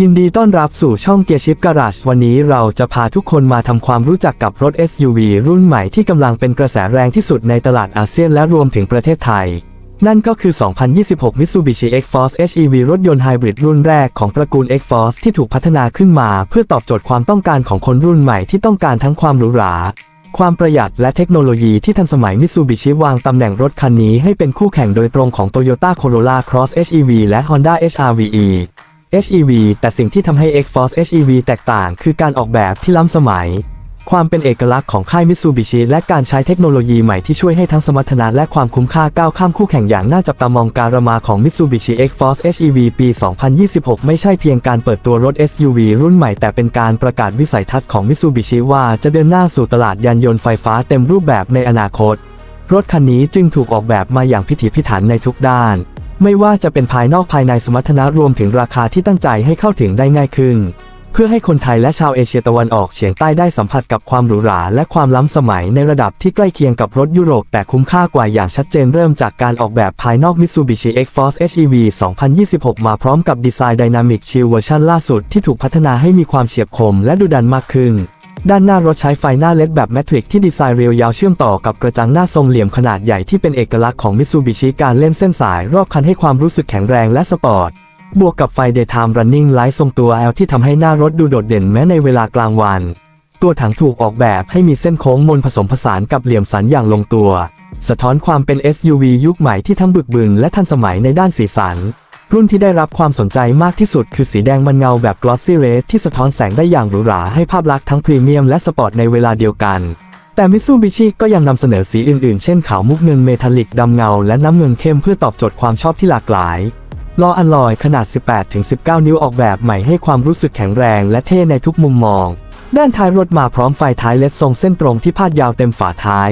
ยินดีต้อนรับสู่ช่องเกียร์ชิปการา e วันนี้เราจะพาทุกคนมาทำความรู้จักกับรถ SUV รุ่นใหม่ที่กำลังเป็นกระแสแรงที่สุดในตลาดอาเซียนและรวมถึงประเทศไทย นั่นก็คือ 2026 Mitsubishi X-Force HEV รถยนต์ไฮบริดรุ่นแรกของตระกูล X-Force ที่ถูกพัฒนาขึ้นมา เพื่อตอบโจทย์ความต้องการของคนรุ่นใหม่ที่ต้องการทั้งความหรูหรา ความประหยัดและเทคโนโลยีที่ทันสมัยมิตซูบิชิวางตำแหน่งรถคันนี้ให้เป็นคู่แข่งโดยตรงของ Toyota Corolla Cross HEV และ Honda HR-VE HEV แต่สิ่งที่ทำให้ X-Force HEV แตกต่างคือการออกแบบที่ล้ำสมัย ความเป็นเอกลักษณ์ของค่าย Mitsubishi และการใช้เทคโนโลยีใหม่ที่ช่วยให้ทั้งสมรรถนะและความคุ้มค่าก้าวข้ามคู่แข่งอย่างน่าจับตามองการมาของ Mitsubishi X-Force HEV ปี 2026 ไม่ใช่เพียงการเปิดตัวรถ SUV รุ่นใหม่แต่เป็นการประกาศวิสัยทัศน์ของ Mitsubishi ว่าจะเดินหน้าสู่ตลาดยานยนต์ไฟฟ้าเต็มรูปแบบในอนาคต รถคันนี้จึงถูกออกแบบมาอย่างพิถีพิถันในทุกด้าน ไม่ว่าจะเป็นภายนอกภายในสมรรถนะรวมถึงราคาที่ตั้งใจให้เข้าถึงได้ง่ายขึ้น เพื่อให้คนไทยและชาวเอเชียตะวันออกเฉียงใต้ได้สัมผัสกับความหรูหราและความล้ำสมัยในระดับที่ใกล้เคียงกับรถยุโรปแต่คุ้มค่ากว่าอย่างชัดเจนเริ่มจากการออกแบบภายนอก Mitsubishi X-Force HEV 2026 มาพร้อมกับดีไซน์ Dynamic Chill เวอร์ชันล่าสุดที่ถูกพัฒนาให้มีความเฉียบคมและดุดันมากขึ้นด้านหน้ารถใช้ไฟหน้าเล็ดแบบแมทริกที่ดีไซน์เรียวยาวเชื่อมต่อกับกระจังหน้าทรงเหลี่ยมขนาดใหญ่ที่เป็นเอกลักษณ์ของ Mitsubishi การเล่นเส้นสายรอบคันให้ความรู้สึกแข็งแรงและสปอร์ต บวกกับไฟ Daytime Running Light ทรงตัว L ที่ทำให้หน้ารถดูโดดเด่นแม้ในเวลากลางวัน ตัวถังถูกออกแบบให้มีเส้นโค้งมนผสมผสานกับเหลี่ยมสันอย่างลงตัว สะท้อนความเป็น SUV ยุคใหม่ที่ทั้งบึกบึนและทันสมัยในด้านสีสัน รุ่นที่ได้รับความสนใจมากที่สุดคือสีแดงมันเงาแบบ Glossy Red ที่สะท้อนแสงได้อย่างหรูหราให้ภาพลักษณ์ทั้งพรีเมียมและสปอร์ตในเวลาเดียวกันแต่มิ t ซูบิชิก็ยังนำเสนอสีอื่นๆ เช่นขาวมุกเงินเมทัลลิกดำเงา และน้ำเงินเข้มเพื่อตอบโจทย์ความชอบที่หลากหลาย ล้ออัลลอยขนาด 18-19 นิ้วออกแบบใหม่ให้ความรู้สึกแข็งแรงและเท่ในทุกมุมมอง ด้านท้ายรถมาพร้อมไฟท้ายเลดทรงเส้นตรงที่พาดยาวเต็มฝาท้าย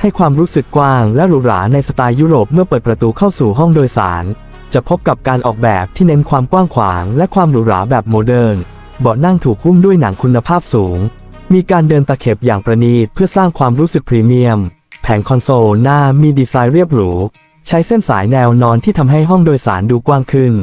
ให้ความรู้สึกกว้างและหรูหราในสไตล์ยุโรปเมื่อเปิดประตูเข้าสู่ห้องโดยสาร จะพบกับการออกแบบที่เน้นความกว้างขวางและความหรูหราแบบโมเดิร์น เบาะนั่งถูกหุ้มด้วยหนังคุณภาพสูง มีการเดินตะเข็บอย่างประณีตเพื่อสร้างความรู้สึกพรีเมียม แผงคอนโซลหน้ามีดีไซน์เรียบหรู ใช้เส้นสายแนวนอนที่ทำให้ห้องโดยสารดูกว้างขึ้น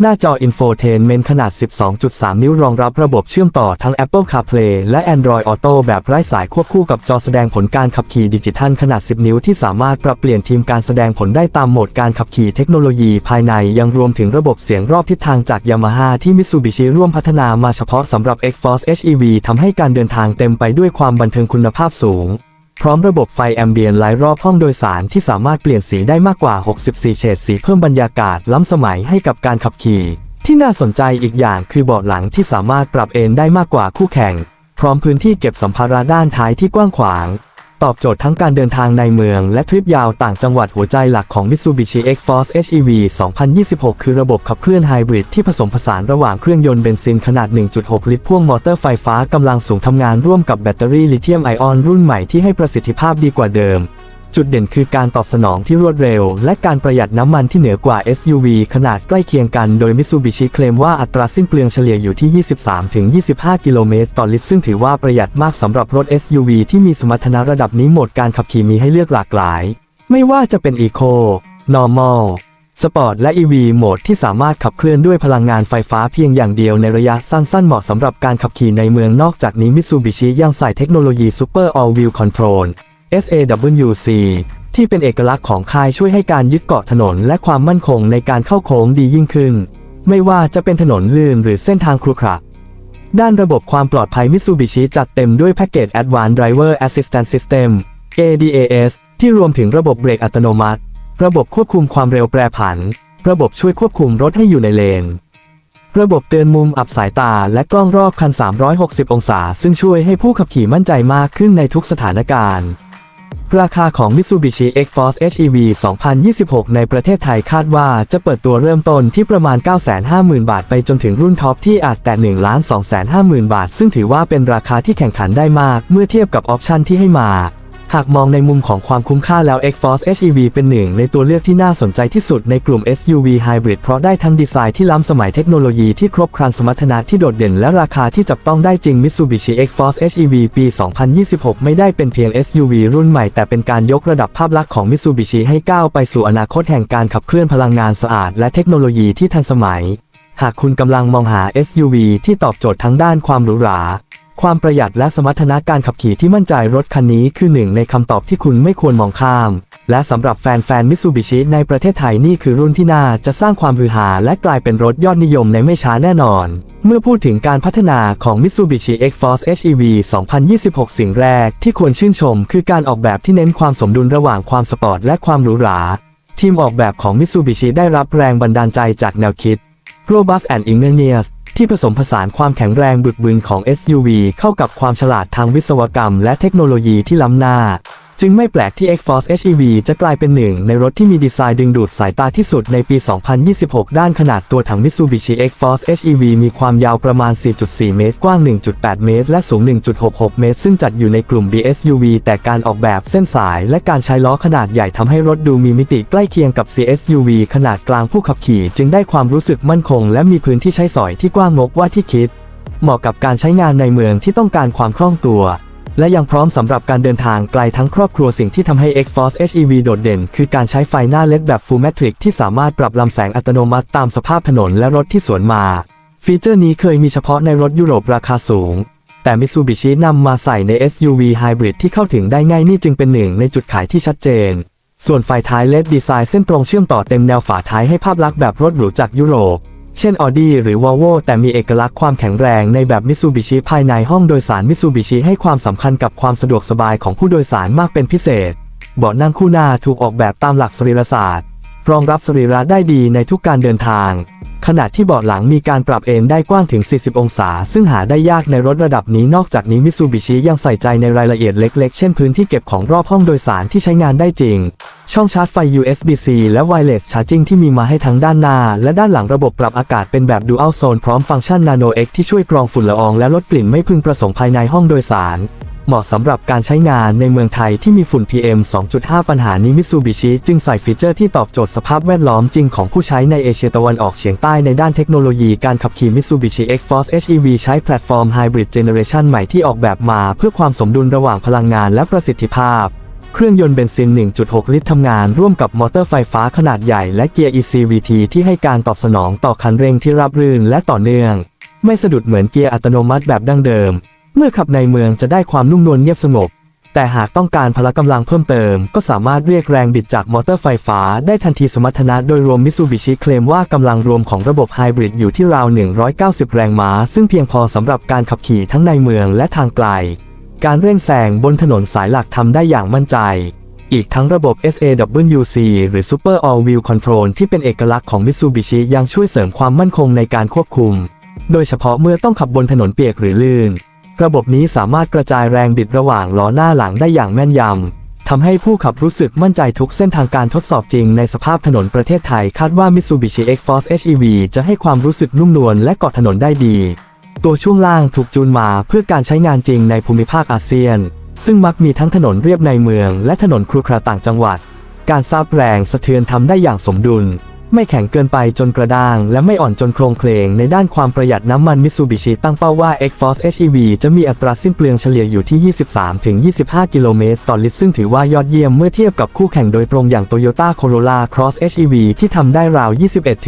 หน้าจอ Infotainment ขนาด 12.3 นิ้วรองรับระบบเชื่อมต่อทั้ง Apple CarPlay และ Android Auto แบบไร้สายควบคู่กับจอแสดงผลการขับขี่ดิจิทัลขนาด 10 นิ้วที่สามารถปรับเปลี่ยนทีมการแสดงผลได้ตามโหมดการขับขี่เทคโนโลยีภายในยังรวมถึงระบบเสียงรอบทิศทางจาก Yamaha ที่ Mitsubishi ร่วมพัฒนามาเฉพาะสำหรับ X-Force HEV ทำให้การเดินทางเต็มไปด้วยความบันเทิงคุณภาพสูง พร้อมระบบไฟแอมเบียนไลท์รอบห้องโดยสารที่สามารถเปลี่ยนสีได้มากกว่า 64 เฉดสีเพิ่มบรรยากาศล้ำสมัยให้กับการขับขี่ ที่น่าสนใจอีกอย่างคือเบาะหลังที่สามารถปรับเอนได้มากกว่าคู่แข่ง พร้อมพื้นที่เก็บสัมภาระด้านท้ายที่กว้างขวาง ตอบโจทย์ทั้งการเดินทางในเมืองและทริปยาวต่างจังหวัดหัวใจหลักของ Mitsubishi X-Force HEV 2026 คือระบบขับเคลื่อนไฮบริดที่ผสมผสานระหว่างเครื่องยนต์เบนซินขนาด 1.6 ลิตรพ่วงมอเตอร์ไฟฟ้ากำลังสูงทำงานร่วมกับแบตเตอรี่ลิเธียมไอออนรุ่นใหม่ที่ให้ประสิทธิภาพดีกว่าเดิม จุดเด่นคือการตอบสนองที่รวดเร็ว และการประหยัดน้ำมันที่เหนือกว่า SUV ขนาดใกล้เคียงกันโดย Mitsubishi เคลมว่าอัตราสิ้นเปลืองเฉลี่ยอยู่ที่ 23-25 กิโลเมตรต่อลิตร ซึ่งถือว่าประหยัดมากสำหรับรถ SUV ที่มีสมรรถนะระดับนี้โหมดการขับขี่มีให้เลือกหลากหลาย ไม่ว่าจะเป็น Eco Normal Sport และ EV โหมดที่สามารถขับเคลื่อนด้วยพลังงานไฟฟ้าเพียงอย่างเดียวในระยะสั้นๆ เหมาะสำหรับการขับขี่ในเมืองนอกจากนี้ Mitsubishi ยังใส่เทคโนโลยี Super All Wheel Control SAWC ที่เป็นเอกลักษณ์ของค่ายช่วยให้การยึดเกาะถนนและความมั่นคงในการเข้าโค้งดียิ่งขึ้น ไม่ว่าจะเป็นถนนลื่นหรือเส้นทางครุขระด้านระบบความปลอดภัย Mitsubishi จัดเต็มด้วยแพ็กเกจ Advanced Driver Assistance System ADAS ที่รวมถึงระบบเบรกอัตโนมัติ ระบบควบคุมความเร็วแปรผัน ระบบช่วยควบคุมรถให้อยู่ในเลน ระบบเตือนมุมอับสายตาและกล้องรอบคัน 360 องศา ซึ่งช่วยให้ผู้ขับขี่มั่นใจมากขึ้นในทุกสถานการณ์ ราคาของ Mitsubishi X-Force HEV 2026 ในประเทศไทยคาดว่าจะเปิดตัวเริ่มต้นที่ประมาณ 950,000 บาทไปจนถึงรุ่นท็อปที่อาจแต่ 1 250,000 บาท ซึ่งถือว่าเป็นราคาที่แข่งขันได้มากเมื่อเทียบกับออปชันที่ให้มา หากมองในมุมของความคุ้มค่าแล้ว X-Force HEV เป็นหนึ่งในตัวเลือกที่น่าสนใจที่สุดในกลุ่ม SUV Hybrid เพราะได้ทั้งดีไซน์ที่ล้ำสมัยเทคโนโลยีที่ครบครันสมรรถนะที่โดดเด่นและราคาที่จับต้องได้จริง Mitsubishi X-Force HEV ปี 2026 ไม่ได้เป็นเพียง SUV รุ่นใหม่แต่เป็นการยกระดับภาพลักษณ์ของ Mitsubishi ให้ก้าวไปสู่อนาคตแห่งการขับเคลื่อนพลังงานสะอาดและเทคโนโลยีที่ทันสมัย หากคุณกำลังมองหา SUV ที่ตอบโจทย์ทั้งด้านความหรูหรา ความประหยัดและสมรรถนะการขับขี่ที่มั่นใจรถคันนี้คือหนึ่งในคำตอบที่คุณไม่ควรมองข้าม และสำหรับแฟนๆมิ t ซูบิชิในประเทศไทยนี่คือรุ่นที่น่าจะสร้างความฮือฮาและกลายเป็นรถยอดนิยมในไม่ช้าแน่นอน เมื่อพูดถึงการพัฒนาของ Mitsubishi X-Force HEV 2026 สิ่งแรกที่ควรชื่นชม คือการออกแบบที่เน้นความสมดุลระหว่างความสปอร์ตและความหรูหรา ทีมออกแบบของ Mitsubishi ได้รับแรงบันดาลใจจากแนวคิด Robust and Ingenious ที่ผสมผสานความแข็งแรงบึกบึนของ SUV เข้ากับความฉลาดทางวิศวกรรมและเทคโนโลยีที่ล้ำหน้า จึงไม่แปลกที่ X-Force HEV จะกลายเป็นหนึ่งในรถที่มีดีไซน์ดึงดูดสายตาที่สุดในปี 2026 ด้านขนาดตัวถัง Mitsubishi X-Force HEV มีความยาวประมาณ 4.4 เมตร กว้าง 1.8 เมตร และสูง 1.66 เมตร ซึ่งจัดอยู่ในกลุ่ม BSUV แต่การออกแบบเส้นสายและการใช้ล้อขนาดใหญ่ทำให้รถดูมีมิติใกล้เคียงกับ CSUV ขนาดกลางผู้ขับขี่จึงได้ความรู้สึกมั่นคง และมีพื้นที่ใช้สอยที่กว้างงกว่าที่คิด เหมาะกับการใช้งานในเมืองที่ต้องการความคล่องตัว และยังพร้อมสำหรับการเดินทางไกลทั้งครอบครัวสิ่งที่ทำให้ X-Force HEV โดดเด่น คือการใช้ไฟหน้าเล็ดแบบ Full Matrix ที่สามารถปรับลำแสงอัตโนมัติตามสภาพถนนและรถที่สวนมา ฟีเจอร์นี้เคยมีเฉพาะในรถยุโรปราคาสูง แต่ Mitsubishi นำมาใส่ใน SUV Hybrid ที่เข้าถึงได้ง่ายนี่จึงเป็นหนึ่งในจุดขายที่ชัดเจน ส่วนไฟท้ายเลดดีไซน์เส้นตรงเชื่อมต่อเต็มแนวฝาท้ายให้ภาพลักษณ์แบบรถหรูจากยุโรป เช่น Audi หรือ Volvo แต่มีเอกลักษณ์ความแข็งแรงในแบบ Mitsubishi ภายในห้องโดยสาร Mitsubishi ให้ความสำคัญกับความสะดวกสบายของผู้โดยสารมากเป็นพิเศษ เบาะนั่งคู่หน้าถูกออกแบบตามหลักสรีรศาสตร์ รองรับสรีระได้ดีในทุกการเดินทาง ขณะที่เบาะหลังมีการปรับเอนได้กว้างถึง 40 องศา ซึ่งหาได้ยากในรถระดับนี้นอกจากนี้ Mitsubishi ยังใส่ใจในรายละเอียดเล็กๆ เช่นพื้นที่เก็บของรอบห้องโดยสารที่ใช้งานได้จริง ช่องชาร์จไฟ USB-C และ Wireless Charging ที่มีมาให้ทั้งด้านหน้า และด้านหลังระบบปรับอากาศเป็นแบบ Dual Zone พร้อมฟังก์ชัน Nano X ที่ช่วยกรองฝุ่นละอองและลดกลิ่นไม่พึงประสงค์ภายในห้องโดยสาร เหมาะสำหรับการใช้งานในเมืองไทยที่มีฝุ่น PM 2.5 ปัญหานี้ Mitsubishi จึงใส่ฟีเจอร์ที่ตอบโจทย์สภาพแวดล้อมจริงของผู้ใช้ในเอเชียตะวันออกเฉียงใต้ในด้านเทคโนโลยีการขับขี่ Mitsubishi X-Force HEV ใช้แพลตฟอร์ม Hybrid Generation ใหม่ที่ออกแบบมา เพื่อความสมดุลระหว่างพลังงานและประสิทธิภาพเครื่องยนต์เบนซิน 1.6 ลิตรทำงานร่วมกับมอเตอร์ไฟฟ้าขนาดใหญ่และเกียร์ ECVT ที่ให้การตอบสนองต่อคันเร่งที่ราบรื่นและต่อเนื่อง ไม่สะดุดเหมือนเกียร์อัตโนมัติแบบดั้งเดิม เมื่อขับในเมืองจะได้ความนุ่มนวลเงียบสงบ แต่หากต้องการพละกำลังเพิ่มเติม ก็สามารถเรียกแรงบิดจากมอเตอร์ไฟฟ้าได้ทันทีสมรรถนะโดยรวม Mitsubishi เคลมว่ากำลังรวมของระบบไฮบริดอยู่ที่ราว 190 แรงม้า ซึ่งเพียงพอสำหรับการขับขี่ทั้งในเมืองและทางไกล การเร่งแซงบนถนนสายหลักทำได้อย่างมั่นใจอีกทั้งระบบ SAWC หรือ Super All Wheel Control ที่เป็นเอกลักษณ์ของ Mitsubishi ยังช่วยเสริมความมั่นคงในการควบคุม โดยเฉพาะเมื่อต้องขับบนถนนเปียกหรือลื่น ระบบนี้สามารถกระจายแรงบิดระหว่างล้อหน้าหลังได้อย่างแม่นยำทำให้ผู้ขับรู้สึกมั่นใจทุกเส้นทางการทดสอบจริงในสภาพถนนประเทศไทยคาดว่า Mitsubishi X-Force HEV จะให้ความรู้สึกนุ่มนวลและเกาะถนนได้ดี ตัวช่วงล่างถูกจูนมาเพื่อการใช้งานจริงในภูมิภาคอาเซียน ซึ่งมักมีทั้งถนนเรียบในเมือง และถนนครุขระต่างจังหวัด การซาบแรงสะเทือนทำได้อย่างสมดุล ไม่แข็งเกินไปจนกระด้าง และไม่อ่อนจนโครงเคลงในด้านความประหยัดน้ำมัน Mitsubishi ตั้งเป้าว่า X-Force HEV จะมีอัตราสิ้นเปลืองเฉลี่ยอยู่ที่ 23-25 กิโลเมตรต่อลิตร ซึ่งถือว่ายอดเยี่ยมเมื่อเทียบกับคู่แข่งโดยตรงอย่าง Toyota Corolla Cross HEV ที่ทำได้ราว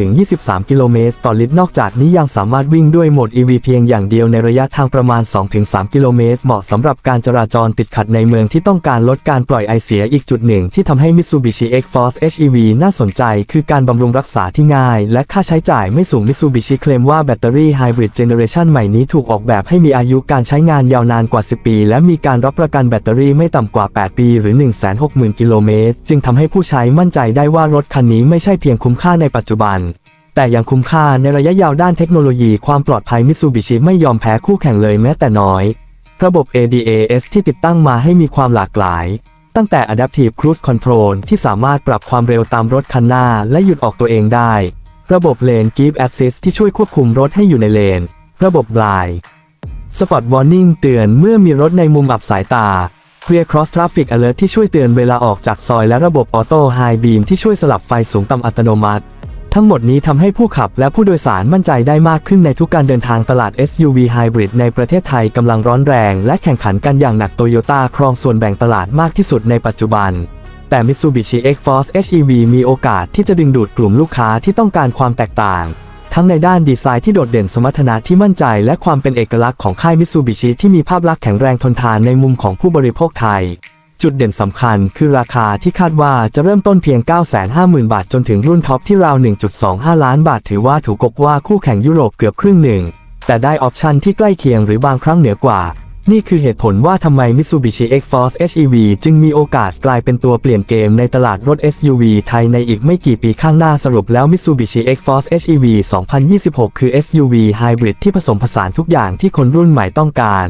21-23 กิโลเมตรต่อลิตร นอกจากนี้ยังสามารถวิ่งด้วยโหมด EV เพียงอย่างเดียวในระยะทางประมาณ 2-3 กิโลเมตร เหมาะสำหรับการจราจรติดขัดในเมืองที่ต้องการลดการปล่อยไอเสียอีกจุดหนึ่งที่ทำให้ Mitsubishi X-Force HEV น่าสนใจ คือการบำรุงรักษาที่ง่าย และค่าใช้จ่ายไม่สูง Mitsubishi เคลมว่าแบตเตอรี่ Hybrid Generation ใหม่นี้ถูกออกแบบให้มีอายุการใช้งานยาวนานกว่า 10 ปี และมีการรับประกันแบตเตอรี่ไม่ต่ำกว่า 8 ปี หรือ 160,000 กิโลเมตร จึงทำให้ผู้ใช้มั่นใจได้ว่ารถคันนี้ไม่ใช่เพียงคุ้มค่าในปัจจุบัน แต่ยังคุ้มค่าในระยะยาวด้านเทคโนโลยีความปลอดภัย Mitsubishi ไม่ยอมแพ้คู่แข่งเลยแม้แต่น้อย ระบบ ADAS ที่ติดตั้งมาให้มีความหลากหลาย ตั้งแต่ Adaptive Cruise Control ที่สามารถปรับความเร็วตามรถคันหน้าและหยุดออกตัวเองได้ ระบบ Lane Keep Assist ที่ช่วยควบคุมรถให้อยู่ในเลน ระบบ Blind Spot Warning เตือนเมื่อมีรถในมุมอับสายตา Rear Cross Traffic Alert ที่ช่วยเตือนเวลาออกจากซอยและระบบ Auto High Beam ที่ช่วยสลับไฟสูงต่ำอัตโนมัติ ทั้งหมดนี้ทำให้ผู้ขับและผู้โดยสารมั่นใจได้มากขึ้นในทุกการเดินทางตลาด SUV Hybrid ในประเทศไทยกำลังร้อนแรงและแข่งขันกันอย่างหนักโตโยต้าครองส่วนแบ่งตลาดมากที่สุดในปัจจุบัน แต่ Mitsubishi X-Force HEV มีโอกาสที่จะดึงดูดกลุ่มลูกค้าที่ต้องการความแตกต่าง ทั้งในด้านดีไซน์ที่โดดเด่นสมรรถนะที่มั่นใจและความเป็นเอกลักษณ์ของค่าย Mitsubishi ที่มีภาพลักษณ์แข็งแรงทนทานในมุมของผู้บริโภคไทย จุดเด่นสำคัญคือราคาที่คาดว่าจะเริ่มต้นเพียง 950,000 บาทจนถึงรุ่นท็อปที่ราว 1.25 ล้านบาทถือว่าถูกกกว่าคู่แข่งยุโรปเกือบครึ่งหนึ่ง แต่ได้ออปชันที่ใกล้เคียงหรือบางครั้งเหนือกว่า นี่คือเหตุผลว่าทำไม Mitsubishi X-Force HEV จึงมีโอกาสกลายเป็นตัวเปลี่ยนเกมในตลาดรถ SUV ไทยในอีกไม่กี่ปีข้างหน้าสรุปแล้ว Mitsubishi X-Force HEV 2026 คือ SUV Hybrid ที่ผสมผสานทุกอย่างที่คนรุ่นใหม่ต้องการ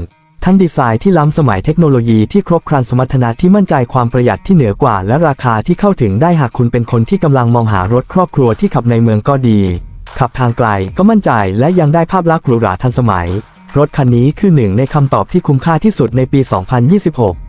ทั้งดีไซน์ที่ล้ำสมัยเทคโนโลยีที่ครบครันสมรรถนะที่มั่นใจความประหยัดที่เหนือกว่า และราคาที่เข้าถึงได้หากคุณเป็นคนที่กำลังมองหารถครอบครัวที่ขับในเมืองก็ดี ขับทางไกลก็มั่นใจและยังได้ภาพลักษณ์หรูหราทันสมัย รถคันนี้คือหนึ่งในคำตอบที่คุ้มค่าที่สุดในปี 2026